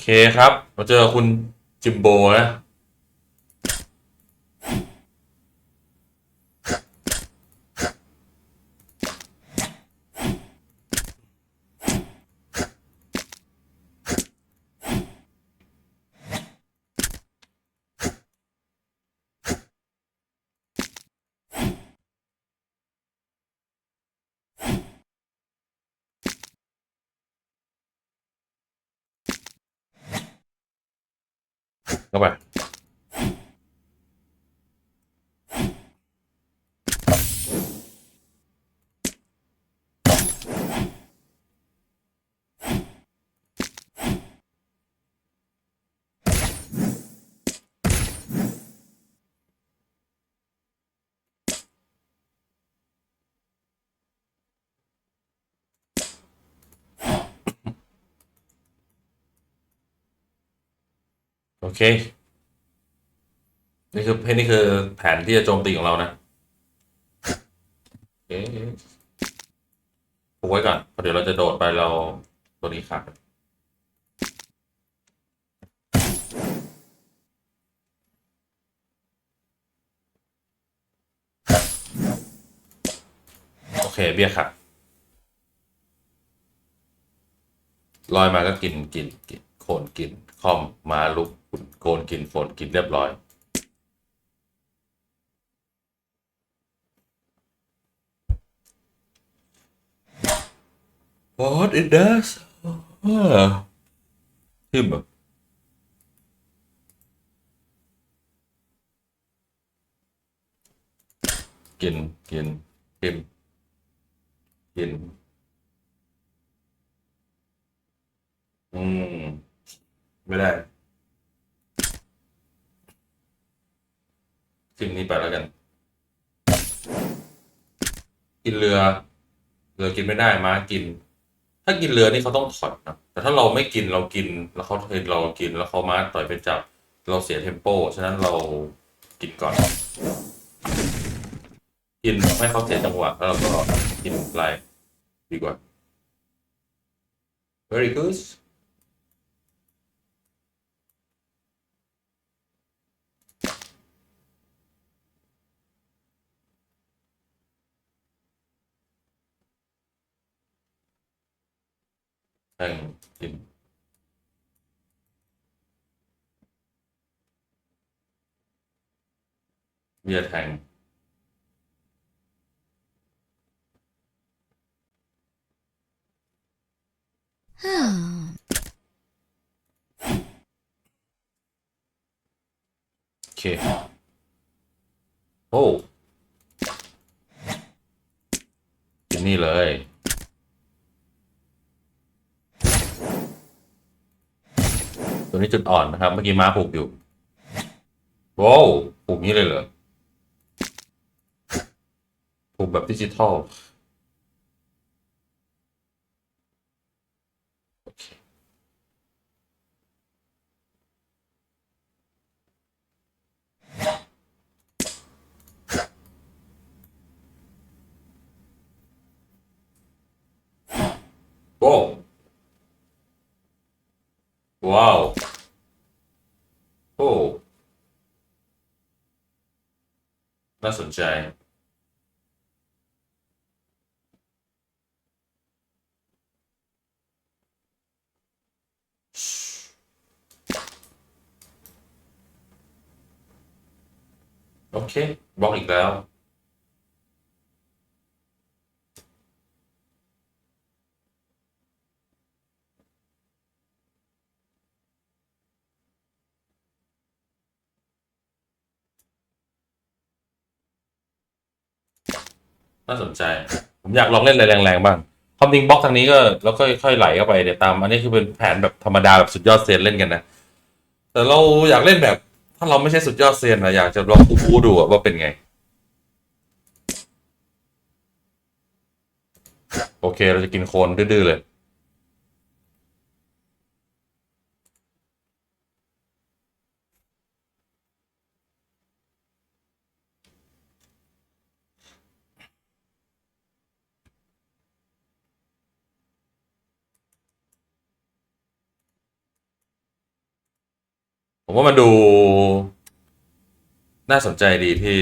เคครับมาเจอคุณจิมโบนะ เข้ โอเค นี่คือนี่คือแผนที่จะโจมตีของเรานะโอเคผูกไว้ก่อนเพเดี๋ยวเราจะโดดไปเราตัวนี้ขาดโอเคเบี้ยขัดลอยมาก็กินกินกินโคนกินคอมมาลุก โคนกินฝนกินเรียบร้อย What it does ทิมแบบกินกินทิมกินอืม ไม่ได้ ทิมนี้ไปแล้วกัน กินเรือ เรือกินไม่ได้ม้ากิน ถ้ากินเรือนี่เขาต้องถอดนะแต่ถ้าเราไม่กินเรากิน แล้วเขาเห็นเรากินแล้วเขาม้าต่อยไปจับ เราเสียเทมโป ฉะนั้นเรากินก่อน กินไม่ให้เขาเสียจังหวะแล้วเราก็กินไลดีกว่า very good แทงกินเบียร์แทงโอเค โอ้กินนี่เลย ตัวนี้จุดอ่อนนะครับ เมื่อกี้ม้าผูกอยู่ว้าวผูกนี้เลยเหรอผูกแบบดิจิทัลว้าว โอ้ น่าสนใจ โอเคบล็อกอีกแล้ว น่าสนใจ ผมอยากลองเล่นอะไรแรงๆบ้างความจริงบล็อกทางนี้ก็แล้วค่อยๆไหลเข้าไปเดี๋ยวตาม อันนี้คือเป็นแผนแบบธรรมดาแบบสุดยอดเซียนเล่นกันนะ แต่เราอยากเล่นแบบ ถ้าเราไม่ใช่สุดยอดเซียนนะอยากจะลองคูคูดูว่าเป็นไง โอเคเราจะกินโคนดื้อๆเลย ผมว่ามันดู น่าสนใจดีที่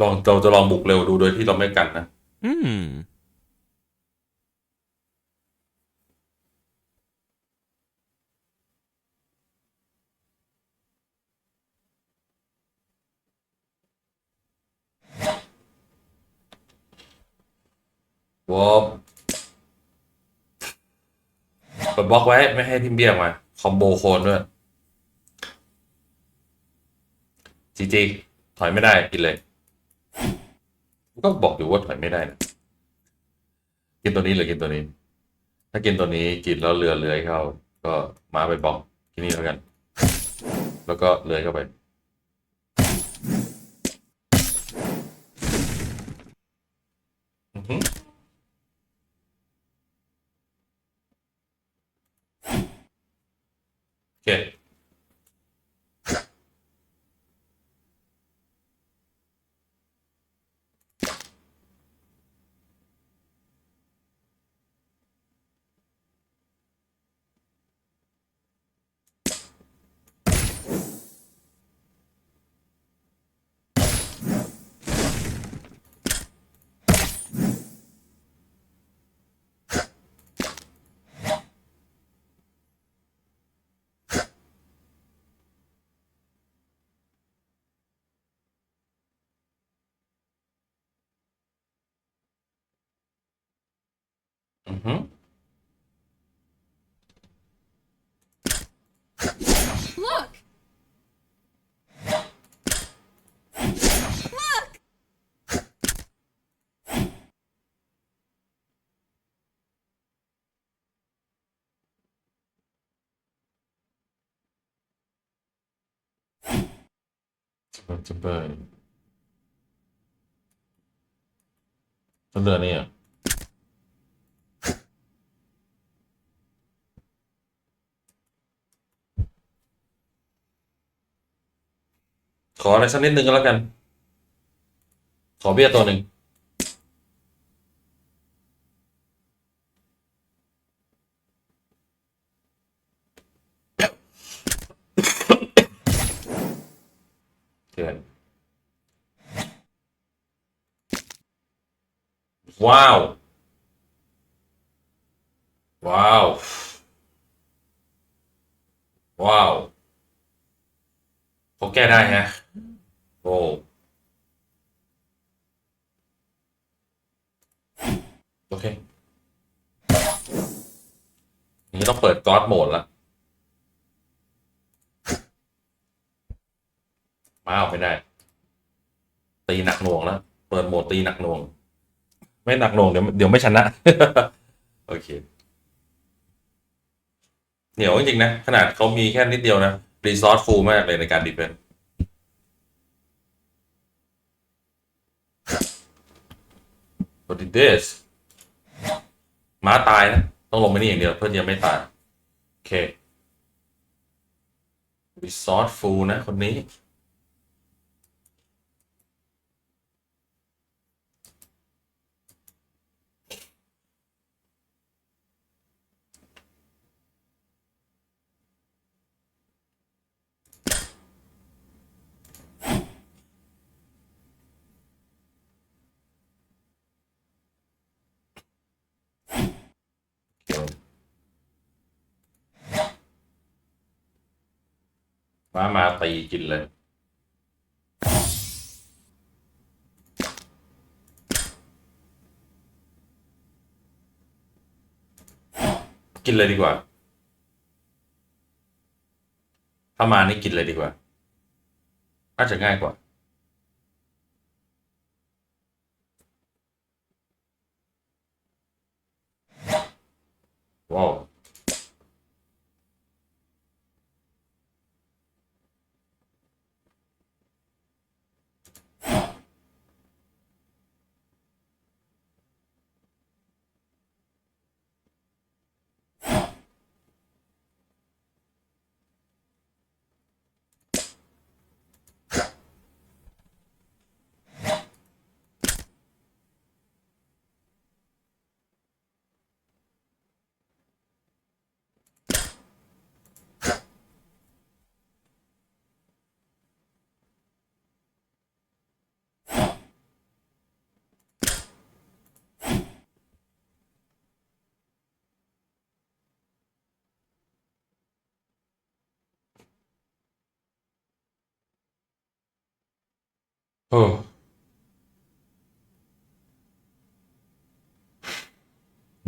ลองเราจะลองบุกเร็วดูโดยที่เราไม่กันนะ Hmm. วอลกดบล็อกไว้ ไม่ให้ทิมเบี้ยมา คอมโบโคนด้วยจีจีถอยไม่ได้กินเลย ก็บอกอยู่ว่าถอยไม่ได้นะกินตัวนี้หรือกินตัวนี้ ถ้ากินตัวนี้กินแล้วเรือเลื้อยเข้า ก็มาไปบอกที่นี่แล้วกัน แล้วก็เลื้อยเข้าไปอือเค อือหือ Look! Look! จะเปิดจะเปิดต้นเดือนนี่อะ ขออะไรสักนิดนึงก็แล้วกัน ขอเบี้ยตัวหนึ่งเถื่อนว้าว ว้าว ว้าวเขาแก้ได้ฮะ โอ้โอเค นี่ต้องเปิดก๊อดโหมดละมาเอาไม่ได้ ตีหนักหน่วงแล้ว เปิดโหมดตีหนักหน่วง ไม่หนักหน่วงเดี๋ยวเดี๋ยวไม่ชนะ โอเค เหนียวจริงๆนะ ขนาดเขามีแค่นิดเดียวนะ รีซอสฟูลมากเลยในการดีเฟน What is this ม้าตายนะ ต้องลงไปนี่อย่างเดียว เพื่อนยังไม่ตาย โอเครีซอสฟูลนะ คนนี้ มามาตีกินเลย กินเลยดีกว่า ถ้ามานี่กินเลยดีกว่าน่าจะง่ายกว่าว้าว โโอ้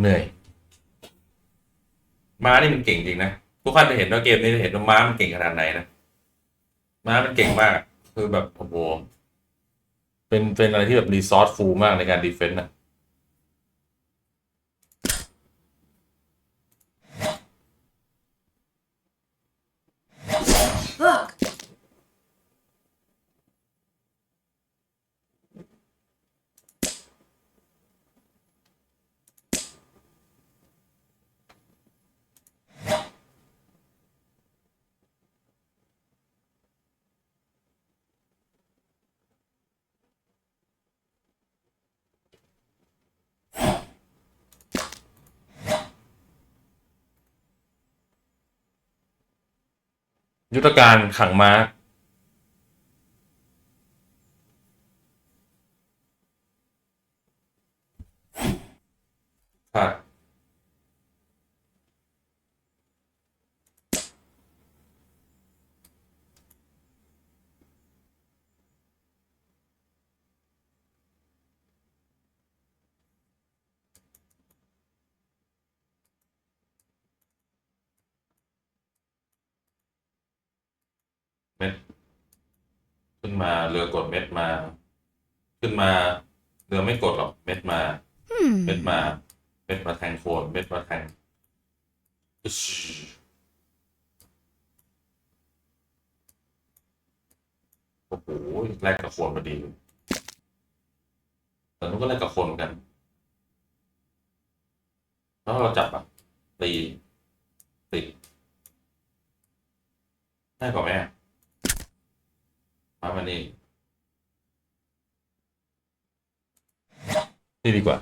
เหนื่อย ม้านี่มันเก่งจริงนะ ทุกคนจะเห็นว่าเกมนี้จะเห็นว่าม้ามันเก่งขนาดไหนนะ ม้ามันเก่งมาก คือแบบโอ้โหเป็นเป็นอะไรที่แบบรีซอสฟูลมากในการดีเฟนต์นะ ยุทธการขังม้า เม็ด ขึ้นมาเรือกดเม็ดมา ขึ้นมา เรือไม่กดหรอกเม็ดมา เม็ดมา เม็ดมาแทงโคนเม็ดมาแทงอึชโอ้โหแลกกับโคนพอดีเลยแต่นู้นก็แลกกับโคนเหมือนกัน แล้วเราจับอะตีติดได้กว่าไหมอะมามานี่ นี่ดีกว่า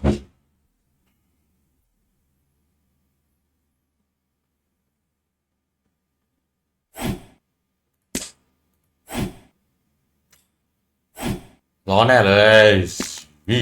ร้อนแน่เลยวิ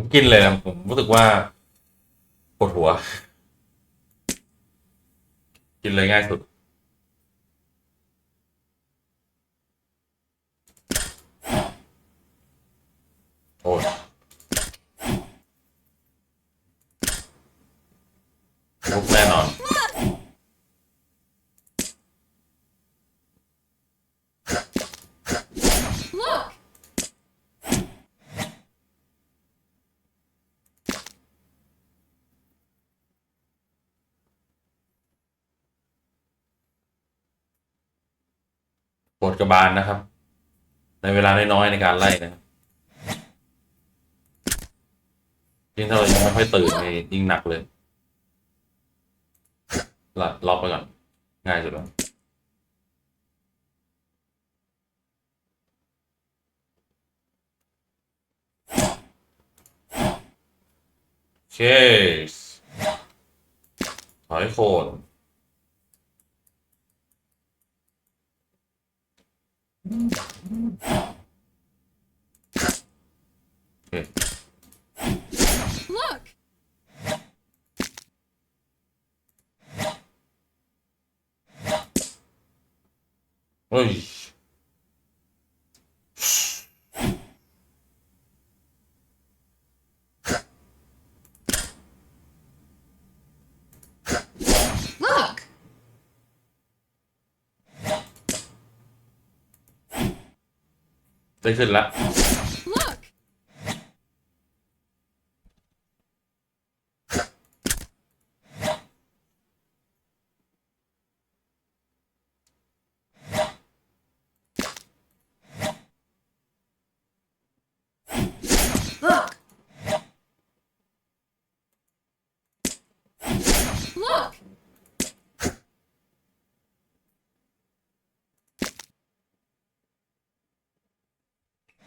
ผมกินเลยนะผมรู้สึกว่าปวดหัว กินเลยง่ายสุด โอ้ยลุกแน่นอน Look! ปวดกระบาลนะครับ ในเวลาน้อยๆในการไล่นะครับยิ่งถ้าเรายังไม่ค่อยตื่นนี่ยิ่งหนักเลยละล็อกไปก่อน ง่ายสุดแล้วเคถอยโคนโอเค Look! เฮ้ย ได้ขึ้นละ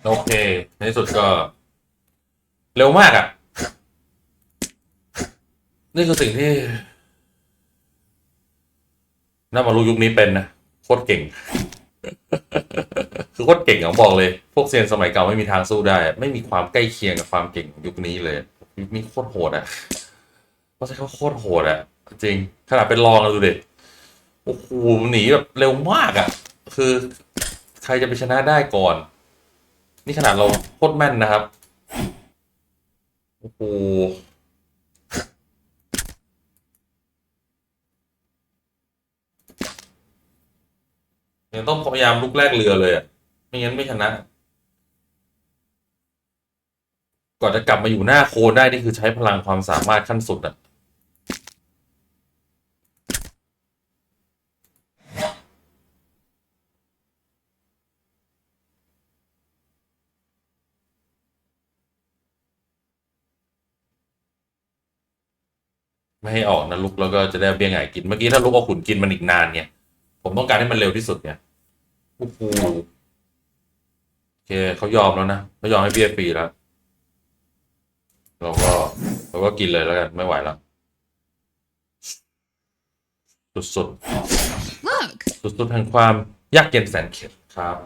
โอเค ในที่สุดก็ เร็วมากอะ่ะ นี่คือสิ่งที่น่ามารู้ยุคนี้เป็นนะโคตรเก่ง คือโคตรเก่งผมบอกเลย พวกเซียนสมัยเก่าไม่มีทางสู้ได้ ไม่มีความใกล้เคียงกับความเก่งยุคนี้เลยยุคนี้โคตรโหดอะ่ะเพราะใช้เขาโคตรโหดอะ่ะ จริงขนาดเป็นรองดูดิโอ้โหหนีแบบเร็วมากอะ่ะ คือใครจะไปชนะได้ก่อน นี่ขนาดเราโคตรแม่นนะครับ โอ้โหยังต้องพยายามลุกแรกเรือเลยอะ ไม่งั้นไม่ชนะ ก่อนจะกลับมาอยู่หน้าโคนได้ นี่คือใช้พลังความสามารถขั้นสุดอะ ไม่ให้ออกนะลุกแล้วก็จะได้เบี้ยไงกินเมื่อกี้ถ้าลุกเอาขุนกินมันอีกนานเนี่ยผมต้องการให้มันเร็วที่สุดเนี่ยโอ้โหโอเคเขายอมแล้วนะไม่ยอมให้เบี้ยฟรีแล้วเราก็เราก็กินเลยแล้วกันไม่ไหวแล้วสุด Look! ๆสุดๆแห่งความยากเย็นแสนเข็ญครับ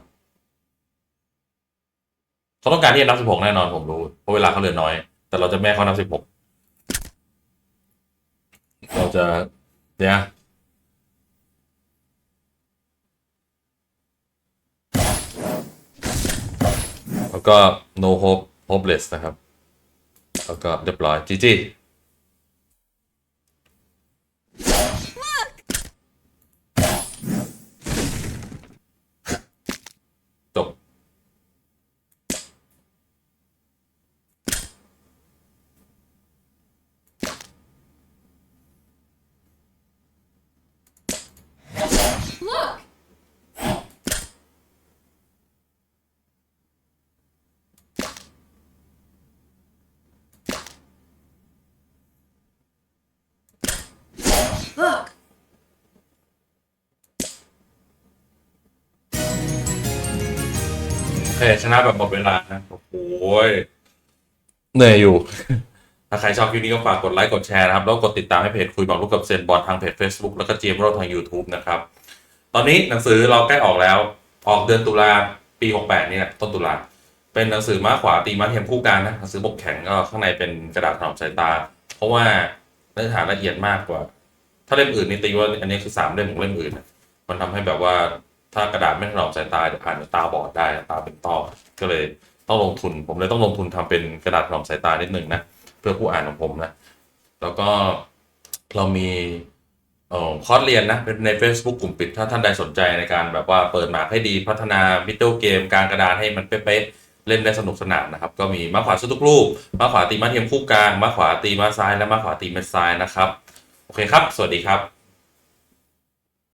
เขาต้องการที่จะนับสิบหกแน่นอนผมรู้เพราะเวลาเขาเหลือน้อย แต่เราจะแม่เขานับสิบหก เราจะเนี่ยแล้วก็ no hope hopeless นะครับ แล้วก็เรียบร้อยจีจี โอเคชนะแบบหมดเวลานะโอ้โหยเหนื่อยอยู่ ถ้าใครชอบคลิปนี้ก็ฝากกดไลค์กดแชร์นะครับ แล้วกดติดตามให้เพจคุยบอกลูกกับเซนบอลทางเพจ Facebook แล้วก็เจมส์โรทาง YouTube นะครับ ตอนนี้หนังสือเราใกล้ออกแล้ว ออกเดือนตุลาปี 68เนี่ยต้นตุลาเป็นหนังสือม้าขวาตีม้าเทียมคู่กันนะหนังสือปกแข็งก็ข้างในเป็นกระดาษถนอมสายตา เพราะว่าเนื้อหาละเอียดมากกว่า ถ้าเล่มอื่นนี่ตีว่าอันนี้คือสามเล่มของเล่มอื่นนะมันทำให้แบบว่า ถ้ากระดาษไม่ถนอมสายตาเดี๋ยวอ่านตาบอดได้ตาเป็นต้อก็เลยต้องลงทุน ผมเลยต้องลงทุนทำเป็นกระดาษถนอมสายตานิดนึงนะเพื่อผู้อ่านของผมนะแล้วก็เรามีออคอร์สเรียนนะใน Facebook กลุ่มปิดถ้าท่านใดสนใจในการแบบว่าเปิดหมากให้ดีพัฒนามิดเดิลเกมการกระดานให้มันเป๊ะเล่นได้สนุกสนานนะครับ ก็มีม้าขวาสู้ทุกลูกม้าขวาตีมาเทียมคู่กลางม้าขวาตีม้าซ้ายและม้าขวาตีเม็ดซ้ายนะครับ โอเคครับ สวัสดีครับ